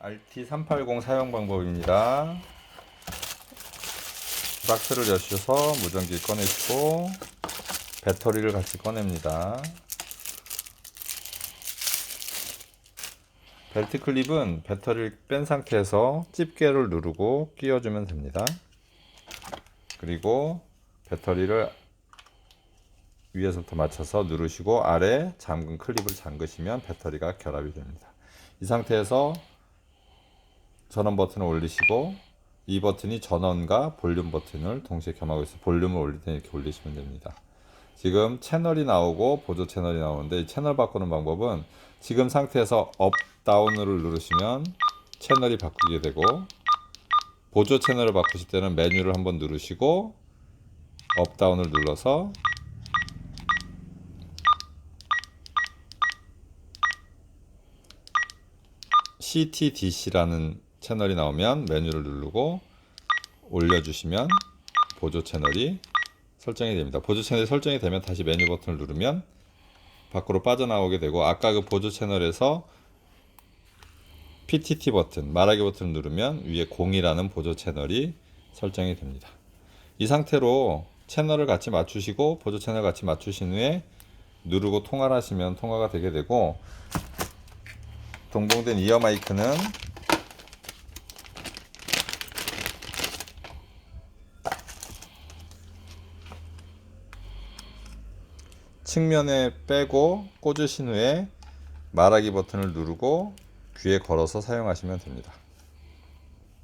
RT380 사용 방법입니다. 박스를 여셔서 무전기 꺼내시고 배터리를 같이 꺼냅니다. 벨트 클립은 배터리를 뺀 상태에서 집게를 누르고 끼워주면 됩니다. 그리고 배터리를 위에서부터 맞춰서 누르시고 아래 잠근 클립을 잠그시면 배터리가 결합이 됩니다. 이 상태에서 전원 버튼을 올리시고 이 버튼이 전원과 볼륨 버튼을 동시에 겸하고 있어 볼륨을 올릴 때 이렇게 올리시면 됩니다. 지금 채널이 나오고 보조 채널이 나오는데 이 채널 바꾸는 방법은 지금 상태에서 업 다운을 누르시면 채널이 바뀌게 되고 보조 채널을 바꾸실 때는 메뉴를 한번 누르시고 업 다운을 눌러서 CTDC라는 채널이 나오면 메뉴를 누르고 올려주시면 보조 채널이 설정이 됩니다. 보조 채널이 설정이 되면 다시 메뉴 버튼을 누르면 밖으로 빠져나오게 되고 아까 그 보조 채널에서 PTT 버튼, 말하기 버튼을 누르면 위에 0이라는 보조 채널이 설정이 됩니다. 이 상태로 채널을 같이 맞추시고 보조 채널 같이 맞추신 후에 누르고 통화를 하시면 통화가 되게 되고 동봉된 이어 마이크는 측면에 빼고 꽂으신 후에 말하기 버튼을 누르고 귀에 걸어서 사용하시면 됩니다.